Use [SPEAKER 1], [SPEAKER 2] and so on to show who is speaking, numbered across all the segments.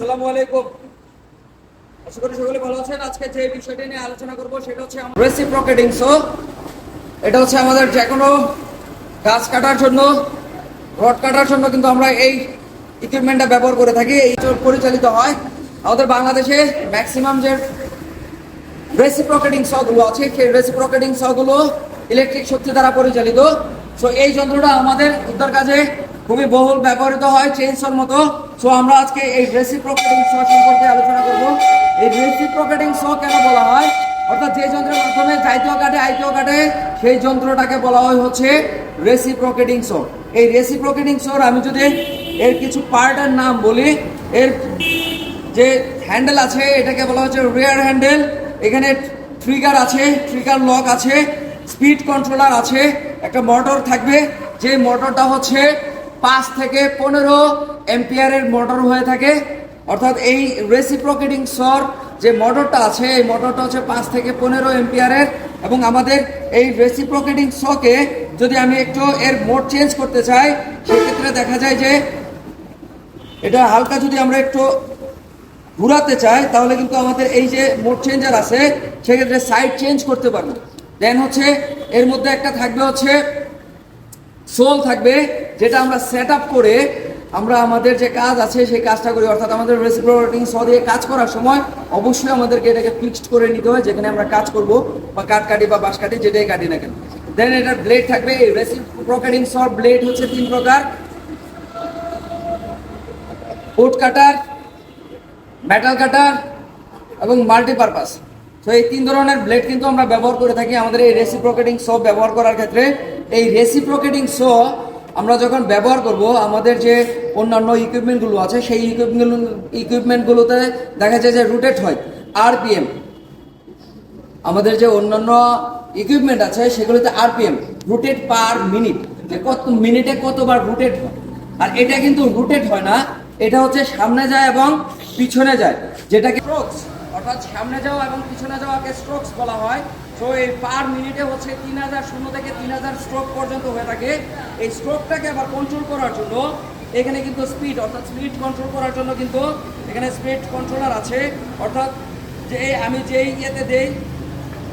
[SPEAKER 1] আসসালামু আলাইকুম। আশা করি সকলে ভালো আছেন। আজকে যে বিষয়টা নিয়ে আলোচনা করব সেটা হচ্ছে রেসিপ্রোকেটিং সো এটা হচ্ছে আমাদের যে কোনো গাছ কাটার জন্য, রড কাটার জন্য কিন্তু আমরা এই ইকুইপমেন্টটা ব্যবহার করে থাকি। এই পরিচালিত হয়। আমাদের বাংলাদেশে ম্যাক্সিমাম যে রেসিপ্রোকেটিং সগুলো আছে, সেই রেসিপ্রোকেটিং সগুলো ইলেকট্রিক শক্তি দ্বারা পরিচালিত। সো এই যন্ত্রটা আমাদের উদ্ধার কাজে খুবই বহুল ব্যবহৃত হয় চেইনসর মতো। সো আমরা আজকে এই রেসিপ্রোকেটিং স সম্পর্কে আলোচনা করব। এই রেসিপ্রোকেটিং স কেন বলা হয়? অর্থাৎ যে যন্ত্রের মাধ্যমে যাইতেও কাটে, আইতেও কাটে, সেই যন্ত্রটাকে বলা হয় হচ্ছে রেসিপ্রোকেটিং স এই রেসিপ্রোকেটিং সর আমি যদি এর কিছু পার্টের নাম বলি, এর যে হ্যান্ডেল আছে, এটাকে বলা হচ্ছে রিয়ার হ্যান্ডেল এখানে ট্রিগার আছে ট্রিগার লক আছে স্পিড কন্ট্রোলার আছে, একটা মোটর থাকবে। যে মোটরটা হচ্ছে পাঁচ থেকে পনেরো এম্পিয়ারের মোটর হয়ে থাকে। অর্থাৎ এই রেসিপ্রোকেটিং সর যে মোটরটা আছে, এই মোটরটা হচ্ছে পাঁচ থেকে পনেরো এম্পিয়ারের। এবং আমাদের এই রেসিপ্রোকেটিং শকে যদি আমি একটু এর মোড চেঞ্জ করতে চাই, সেক্ষেত্রে দেখা যায় যে এটা হালকা যদি আমরা একটু ঘুরাতে চাই, তাহলে কিন্তু আমাদের এই যে মোড চেঞ্জার আছে, সেক্ষেত্রে সাইড চেঞ্জ করতে পারব। দেন হচ্ছে এর মধ্যে একটা থাকবে হচ্ছে সোল থাকবে। যেটা আমরা সেট করে আমরা আমাদের যে কাজ আছে, সেই কাজটা করি। অর্থাৎ আমাদের রেসিপ্রোটিং স দিয়ে কাজ করার সময় অবশ্যই আমাদেরকে এটাকে ফিক্সড করে নিতে হয়, যেখানে আমরা কাজ করব, বা কাঠ কাটি বা বাঁশ কাটি যেটাই কাটি না কেন। দেন এটার ব্লেড থাকবে, এই রেসিপ্রোকেটিং সর ব্লেড হচ্ছে তিন প্রকার। উড কাটার মেটাল কাটার এবং মাল্টিপারপাস তো এই তিন ধরনের ব্লেড কিন্তু আমরা ব্যবহার করে থাকি আমাদের এই রেসিপ্রোকেটিং সো ব্যবহার করার ক্ষেত্রে। এই রেসিপ্রোকেটিং সো আমরা যখন ব্যবহার করব, আমাদের যে অন্যান্য ইকুইপমেন্টগুলো আছে, সেই ইকুইপমেন্ট ইকুইপমেন্টগুলোতে দেখা যায় যে রুটেট হয় আরপিএম আমাদের যে অন্যান্য ইকুইপমেন্ট আছে, সেগুলোতে আরপিএম রুটেট পার মিনিট যে কত মিনিটে কতবার রুটেট হয়। আর এটা কিন্তু রুটেট হয় না, এটা হচ্ছে সামনে যায় এবং পিছনে যায়, যেটাকে অর্থাৎ সামনে যাওয়া এবং পিছনে যাওয়াকে স্ট্রোকস বলা হয়। তো এই পার মিনিটে হচ্ছে তিন হাজার শূন্য থেকে তিন হাজার স্ট্রোক পর্যন্ত হয়ে থাকে। এই স্ট্রোকটাকে আবার কন্ট্রোল করার জন্য এখানে কিন্তু স্পিড অর্থাৎ স্পিড কন্ট্রোল করার জন্য কিন্তু এখানে স্পিড কন্ট্রোলার আছে। অর্থাৎ যে আমি যেই ইয়েতে দেই,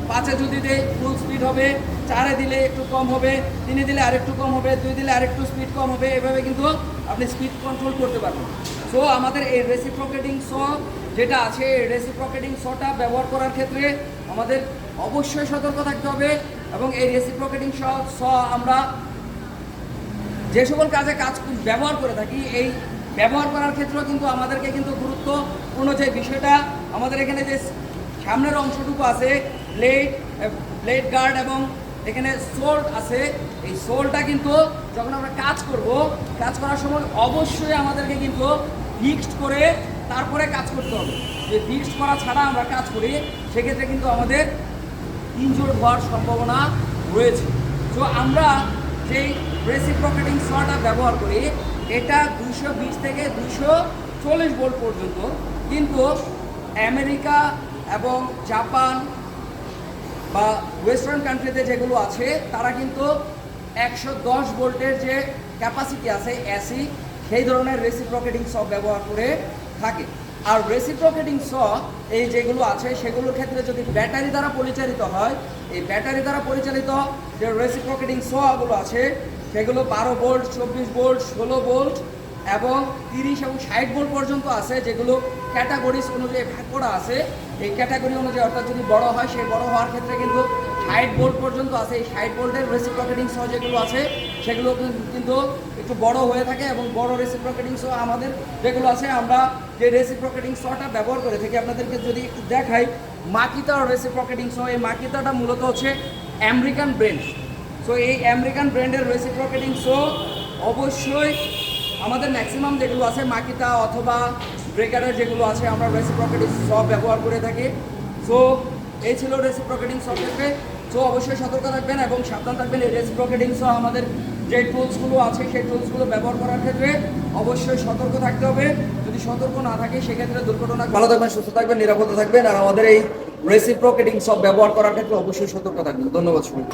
[SPEAKER 1] পাঁচে যদি দেই ফুল স্পিড হবে। চারে দিলে একটু কম হবে। তিনে দিলে আরেকটু কম হবে। দুই দিলে আরেকটু স্পিড কম হবে। এভাবে কিন্তু আপনি স্পিড কন্ট্রোল করতে পারবেন। সো আমাদের এই রেসিপ্রোকেটিং স যেটা আছে রেসিপ্রোকেটিং শটা ব্যবহার করার ক্ষেত্রে আমাদের অবশ্যই সতর্ক থাকতে হবে এবং এই রেসিপ্রোকেটিং স আমরা যে সকল কাজে কাজ ব্যবহার করে থাকি, এই ব্যবহার করার ক্ষেত্রেও কিন্তু আমাদেরকে কিন্তু গুরুত্বপূর্ণ যে বিষয়টা, আমাদের এখানে যে সামনের অংশটুকু আছে ব্লেড ব্লেড গার্ড এবং এখানে সোল্ড আছে, এই সোলটা কিন্তু যখন আমরা কাজ করব, কাজ করার সময় অবশ্যই আমাদেরকে কিন্তু ফিক্সড করে তারপরে কাজ করতে হবে। যে ফিক্সড করা ছাড়া আমরা কাজ করি, সেক্ষেত্রে কিন্তু আমাদের ইনজোর হওয়ার সম্ভাবনা রয়েছে। তো আমরা যেই রেসিপ্রোকেটিং সটা ব্যবহার করি, এটা দুইশো বিশ থেকে দুশো চল্লিশ ভোল্ট পর্যন্ত। কিন্তু আমেরিকা এবং জাপান বা ওয়েস্টার্ন কান্ট্রিতে যেগুলো আছে, তারা কিন্তু একশো দশ ভোল্টের যে ক্যাপাসিটি আছে এসি সেই ধরনের রেসিপ্রোকেটিং সব ব্যবহার করে থাকে। আর রেসিপ্রোকেটিং স এই যেগুলো আছে, সেগুলোর ক্ষেত্রে যদি ব্যাটারি দ্বারা পরিচালিত হয়, এই ব্যাটারি দ্বারা পরিচালিত যে রেসিপ্রোকেটিং সগুলো আছে, সেগুলো বারো ভোল্ট চব্বিশ ভোল্ট ষোলো ভোল্ট এবং তিরিশ এবং ষাট ভোল্ট পর্যন্ত আছে, যেগুলো ক্যাটাগরিজ অনুযায়ী ভাগ করা আছে। এই ক্যাটাগরি অনুযায়ী অর্থাৎ যদি বড় হয়, সেই বড় হওয়ার ক্ষেত্রে কিন্তু ষাট ভোল্ট পর্যন্ত আছে। এই ষাট ভোল্টের রেসিপ্রকেটিং সহ যেগুলো আছে, সেগুলো কিন্তু একটু বড় হয়ে থাকে এবং বড় রেসিপ্রকেটিং সহ আমাদের যেগুলো আছে, আমরা যে রেসিপ্রকেটিং সহটা ব্যবহার করে থাকি, আপনাদেরকে যদি একটু দেখাই, মাকিতা রেসিপ্রকেটিং সহ। এই মাকিতাটা মূলত হচ্ছে আমেরিকান ব্র্যান্ড। সো এই আমেরিকান ব্র্যান্ডের রেসিপ্রকেটিং সো অবশ্যই আমাদের ম্যাক্সিমাম যেগুলো আছে, মাকিতা অথবা ব্রেকারের যেগুলো আছে, আমরা রেসিপ্রকেটিং সব ব্যবহার করে থাকি। সো এই ছিল রেসিপ্রকেটিং সব সো অবশ্যই সতর্ক থাকবেন এবং সাবধান থাকবেন। এই রেসিপ্রকেটিং সহ আমাদের যে টুলসগুলো আছে, সেই টুলসগুলো ব্যবহার করার ক্ষেত্রে অবশ্যই সতর্ক থাকতে হবে। যদি সতর্ক না থাকে, সেক্ষেত্রে দুর্ঘটনা ভালো থাকবেন, সুস্থ থাকবেন, নিরাপদে থাকবেন। আর আমাদের এই রেসিপ্রকেটিং সব ব্যবহার করার ক্ষেত্রে অবশ্যই সতর্ক থাকবেন। ধন্যবাদ শুনুন